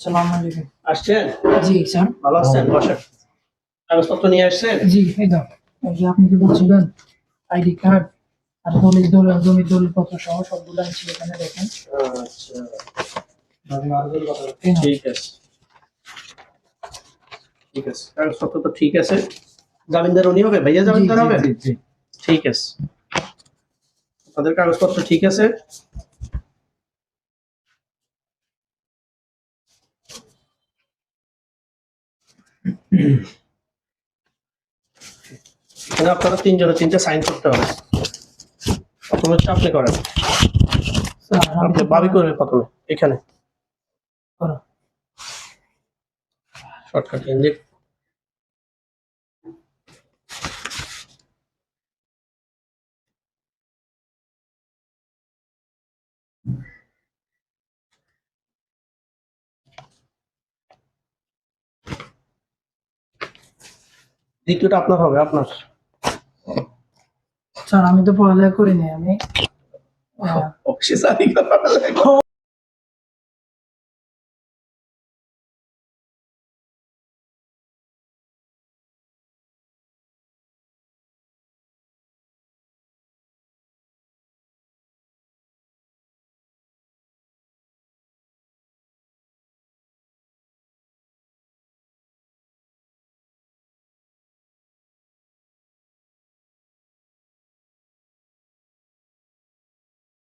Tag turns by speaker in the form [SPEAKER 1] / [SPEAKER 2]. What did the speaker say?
[SPEAKER 1] সালাম আলাইকুম
[SPEAKER 2] আসছেন?
[SPEAKER 1] জি স্যার।
[SPEAKER 2] ভালো আছেন? বসেন। কাগজপত্র নিয়ে আসছেন?
[SPEAKER 1] জি এই দাও। এই যে আপনি কি বলছিলেন আইডি কার্ড আর দলিল দল জমি দলিল পত্র সহ সবগুলো আনছি এখানে দেখেন।
[SPEAKER 2] আচ্ছা। ঠিক আছে। ঠিক আছে। কাগজপত্র তো ঠিক আছে। জামিনদার উনি হবে? ভাইয়া জামিনদার হবে? ঠিক আছে। আপনাদের কাগজপত্র ঠিক আছে? এখানে আপনারা তিনজনে তিনটে সাইন করতে হবে। প্রথমে হচ্ছে আপনি করেন। আপনি বাবি করবে প্রথমে এখানে। শর্টকাট ইঞ্জেক দ্বিতীয়টা আপনার হবে আপনার
[SPEAKER 1] স্যার আমি তো পড়ালেখা করিনি আমি
[SPEAKER 2] অফিসে জানি করা লাগবে।